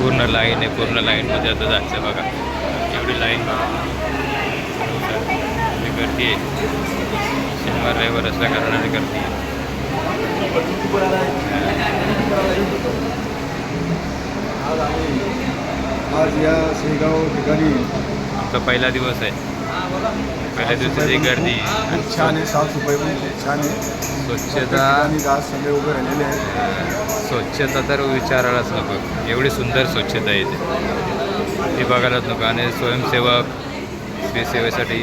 पूर्ण लाईन आहे पूर्ण लाईनमध्ये आता जायचं बघा. एवढी लाईन गर्दी आहे शनिवार रविवार असल्या कारणाने गर्दी आज या शेगाव ठिकाणी आमचा पहिला दिवस आहे. पहिल्या दिवसाची गर्दी खूप छान आहे साफसफाई पण खूप छान आहे. स्वच्छता आणि आज सगळे उभे राहिलेले आहेत. स्वच्छता तर विचारायलाच नको. एवढी सुंदर स्वच्छता आहे इथे. ती बघायलाच नको आणि स्वयंसेवक स्त्री सेवेसाठी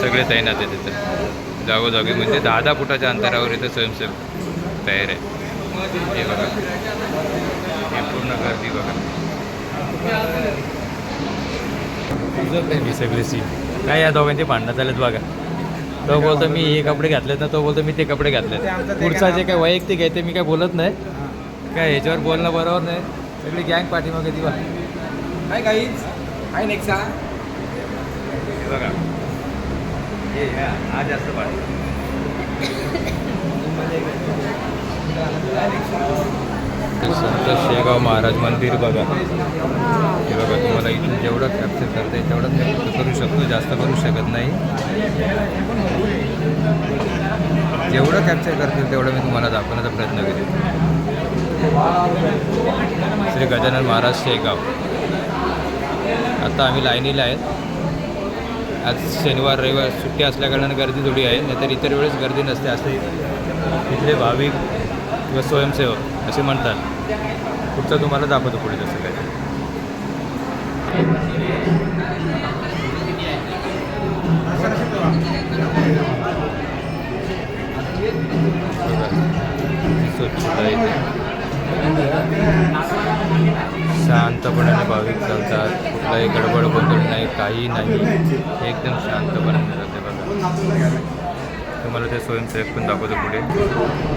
सगळे तैनात आहे तिथं जागोजागी म्हणजे दहा दहा फुटाच्या अंतरावर इथं स्वयंसेवक तयार आहे हे बघा. हे पूर्ण गर्दी बघा. ही सगळी सीन काय या दोघांचे भांडणं चालत बघा. तो बोलतो मी हे कपडे घातलेत ना तो बोलतो मी ते कपडे घातलेत. पुढचा जे काय वैयक्तिक आहे ते मी काय बोलत नाही. काय ह्याच्यावर बोलणं बरोबर नाही. सगळी गँग पाठीमागे ती बघा. हाय गाईज हाय नेक्सा हे बघा. हे हा जास्त पाणी. संत शेगाव महाराज मंदिर बघा. हे बघा तुम्हाला इथून जेवढं कॅप्चर करता येईल तेवढं कॅप्चर करू शकतो जास्त करू शकत नाही. जेवढं कॅप्चर करतील तेवढं मी तुम्हाला दाखवण्याचा प्रयत्न करेन. श्री गजानन महाराज शेगाव. आता आम्ही लाईनीला आहेत. आज शनिवार रविवार सुट्टी असल्याकारणाने गर्दी थोडी आहे. नाहीतर इतर वेळेस गर्दी नसते असते इथले भाविक किंवा स्वयंसेवक असे म्हणतात. पुढचं तुम्हाला दाखवतो पुढे जसं काय. स्वच्छता इथे शांतपणाने भाविक चालतात. कुठलाही गडबड गोंधळ नाही काही नाही. एकदम शांतपणाने जाते बघा. तुम्हाला ते स्वयंसेवक पण दाखवतो पुढे.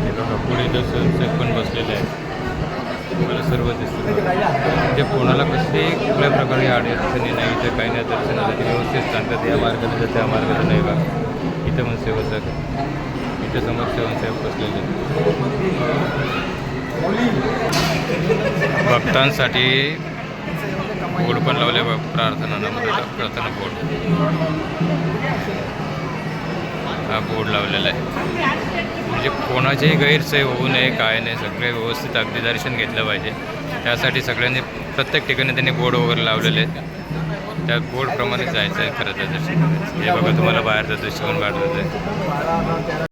हे बघा पुढे ते स्वयंसेवक पण बसलेले आहेत. तुम्हाला सर्व दिसतं ते कोणाला कसे कुठल्या प्रकारे अडचणी नाही इथं काही नाही दर्शन आलं दर्शनासाठी व्यवस्थित सांगतात. या मार्गाने जातं त्या मार्गाने नाही बा इथं पण सेवक इथे इथं समोर स्वयंसेवक बसलेले आहेत. भक्तांसाठी बोर्ड पण लावले बघ प्रार्थना प्रार्थना बोर्ड हा बोर्ड लावलेला आहे. म्हणजे कोणाचीही गैरसोय होऊ नये काय नाही सगळे व्यवस्थित अगदी दर्शन घेतलं पाहिजे. त्यासाठी सगळ्यांनी प्रत्येक ठिकाणी त्यांनी बोर्ड वगैरे लावलेले आहेत. त्या बोर्डप्रमाणे जायचं आहे खरं तर दर्शन हे बघा तुम्हाला बाहेरचं दृष्टिकोन पण बाहेर